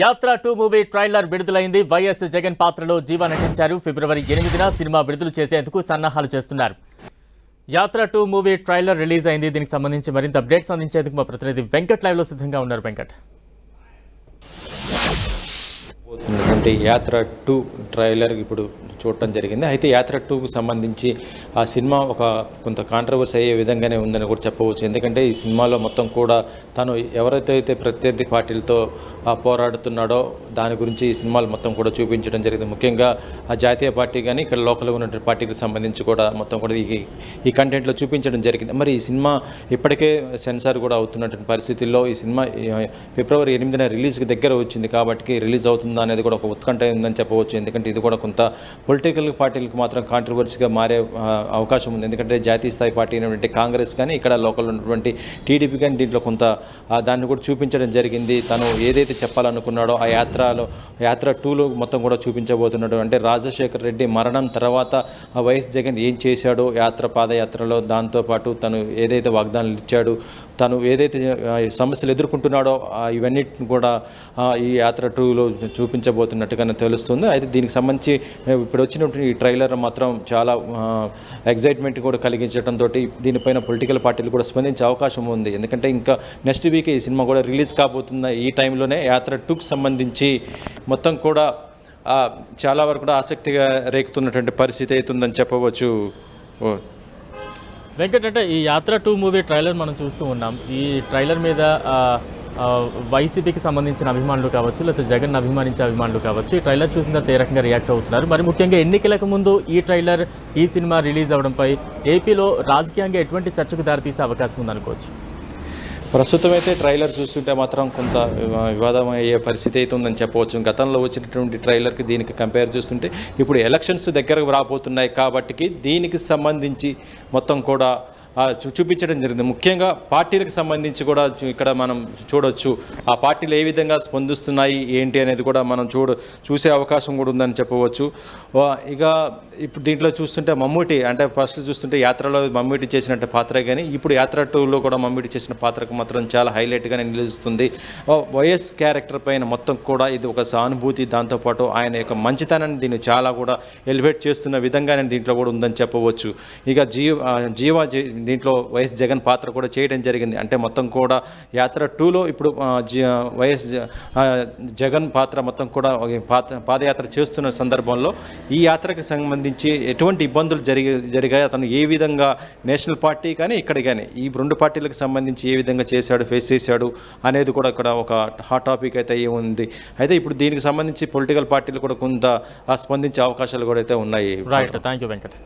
యాత్ర two movie trailer విడుదలైంది. YS Jagan పాత్రలో జీవా నటించారు. ఫిబ్రవరి ఎనిమిదిన సినిమా విడుదల చేసేందుకు సన్నాహాలు చేస్తున్నారు. యాత్ర టూ మూవీ ట్రైలర్ రిలీజ్ అయింది. దీనికి సంబంధించి మరింత అప్డేట్స్ అందించేందుకు మా ప్రతినిధి వెంకట్ లైవ్లో సిద్ధంగా ఉన్నారు వెంకట్. పోతున్నటువంటి యాత్ర టూ ట్రైలర్ ఇప్పుడు చూడటం జరిగింది. అయితే యాత్ర టూకు సంబంధించి ఆ సినిమా ఒక కొంత కాంట్రవర్సీ అయ్యే విధంగానే ఉందని కూడా చెప్పవచ్చు. ఎందుకంటే ఈ సినిమాలో మొత్తం కూడా తను ఎవరైతే అయితే ప్రత్యర్థి పార్టీలతో పోరాడుతున్నాడో దాని గురించి ఈ సినిమాలు మొత్తం కూడా చూపించడం జరిగింది. ముఖ్యంగా ఆ జాతీయ పార్టీ కానీ ఇక్కడ లోకల్గా ఉన్నటువంటి పార్టీకి సంబంధించి కూడా మొత్తం కూడా ఈ ఈ కంటెంట్లో చూపించడం జరిగింది. మరి ఈ సినిమా ఇప్పటికే సెన్సార్ కూడా అవుతున్నటువంటి పరిస్థితుల్లో ఈ సినిమా ఫిబ్రవరి ఎనిమిదిన రిలీజ్కి దగ్గర వచ్చింది కాబట్టి రిలీజ్ అవుతుందా అనేది కూడా ఒక ఉత్కంఠ ఉందని చెప్పవచ్చు. ఎందుకంటే ఇది కూడా కొంత పొలిటికల్ పార్టీలకు మాత్రం కాంట్రవర్సీగా మారే అవకాశం ఉంది. ఎందుకంటే జాతీయ స్థాయి పార్టీ అయినటువంటి కాంగ్రెస్ కానీ ఇక్కడ లోకల్ ఉన్నటువంటి టీడీపీ కానీ దీంట్లో కొంత దాన్ని కూడా చూపించడం జరిగింది. తను ఏదైతే చెప్పాలనుకున్నాడో ఆ యాత్రలో యాత్ర టూలో మొత్తం కూడా చూపించబోతున్నాడు. అంటే రాజశేఖర్ రెడ్డి మరణం తర్వాత వైఎస్ జగన్ ఏం చేశాడో యాత్ర పాదయాత్రలో దాంతోపాటు తను ఏదైతే వాగ్దానాలు ఇచ్చాడు తను ఏదైతే సమస్యలు ఎదుర్కొంటున్నాడో ఇవన్నిటిని కూడా ఈ యాత్ర టూలో చూపించబోతున్నట్టుగానే తెలుస్తుంది. అయితే దీనికి సంబంధించి ఇప్పుడు వచ్చినటువంటి ఈ ట్రైలర్ మాత్రం చాలా ఎగ్జైట్మెంట్ కూడా కలిగించడంతో దీనిపైన పొలిటికల్ పార్టీలు కూడా స్పందించే అవకాశం ఉంది. ఎందుకంటే ఇంకా నెక్స్ట్ వీక్ ఈ సినిమా కూడా రిలీజ్ కాబోతున్న ఈ టైంలోనే యాత్ర టూకు సంబంధించి మొత్తం కూడా చాలా వరకు కూడా ఆసక్తిగా రేకుతున్నటువంటి పరిస్థితి అవుతుందని చెప్పవచ్చు. ఓ. ఈ యాత్ర టూ మూవీ ట్రైలర్ మనం చూస్తూ ఉన్నాం. ఈ ట్రైలర్ మీద వైసీపీకి సంబంధించిన అభిమానులు కావచ్చు లేకపోతే జగన్ అభిమానించే అభిమానులు కావచ్చు ఈ ట్రైలర్ చూసిన తర్వాత ఏ రకంగా రియాక్ట్ అవుతున్నారు? మరి ముఖ్యంగా ఎన్నికలకు ముందు ఈ ట్రైలర్ ఈ సినిమా రిలీజ్ అవడంపై ఏపీలో రాజకీయంగా ఎటువంటి చర్చకు దారితీసే అవకాశం ఉందనుకోవచ్చు? ప్రస్తుతం అయితే ట్రైలర్ చూస్తుంటే మాత్రం కొంత వివాదం అయ్యే పరిస్థితి అయితే ఉందని చెప్పవచ్చు. గతంలో వచ్చినటువంటి ట్రైలర్కి దీనికి కంపేర్ చూస్తుంటే ఇప్పుడు ఎలక్షన్స్ దగ్గరకు రాబోతున్నాయి కాబట్టి దీనికి సంబంధించి మొత్తం కూడా చూపించడం జరిగింది. ముఖ్యంగా పార్టీలకు సంబంధించి కూడా ఇక్కడ మనం చూడొచ్చు ఆ పార్టీలు ఏ విధంగా స్పందిస్తున్నాయి ఏంటి అనేది కూడా మనం చూడ చూసే అవకాశం కూడా ఉందని చెప్పవచ్చు. ఇక ఇప్పుడు దీంట్లో చూస్తుంటే మమ్మూటి అంటే ఫస్ట్ చూస్తుంటే యాత్రలో మమ్మూటి చేసినట్టు పాత్ర కానీ ఇప్పుడు యాత్ర టూలో కూడా మమ్మూటి చేసిన పాత్రకు మాత్రం చాలా హైలైట్గానే నిలుస్తుంది. వైఎస్ క్యారెక్టర్ పైన మొత్తం కూడా ఇది ఒక సానుభూతి దాంతోపాటు ఆయన యొక్క మంచితనాన్ని దీన్ని చాలా కూడా ఎలివేట్ చేస్తున్న విధంగానే దీంట్లో కూడా ఉందని చెప్పవచ్చు. ఇక జీవ జీవ జీవా దీంట్లో వైఎస్ జగన్ పాత్ర కూడా చేయడం జరిగింది. అంటే మొత్తం కూడా యాత్ర టూలో ఇప్పుడు వైఎస్ జ- జగన్ పాత్ర మొత్తం కూడా పాత్ర పాదయాత్ర చేస్తున్న సందర్భంలో ఈ యాత్రకు సంబంధించి ఎటువంటి ఇబ్బందులు జరిగి జరిగాయి? అతను ఏ విధంగా నేషనల్ పార్టీ కానీ ఇక్కడ కానీ ఈ రెండు పార్టీలకు సంబంధించి ఏ విధంగా చేశాడు ఫేస్ చేశాడు అనేది కూడా ఇక్కడ ఒక హాట్ టాపిక్ అయితే అయ్యి ఉంది. అయితే ఇప్పుడు దీనికి సంబంధించి పొలిటికల్ పార్టీలు కూడా కొంత ఆ, స్పందించే అవకాశాలు కూడా అయితే ఉన్నాయి. Right thank you Venkat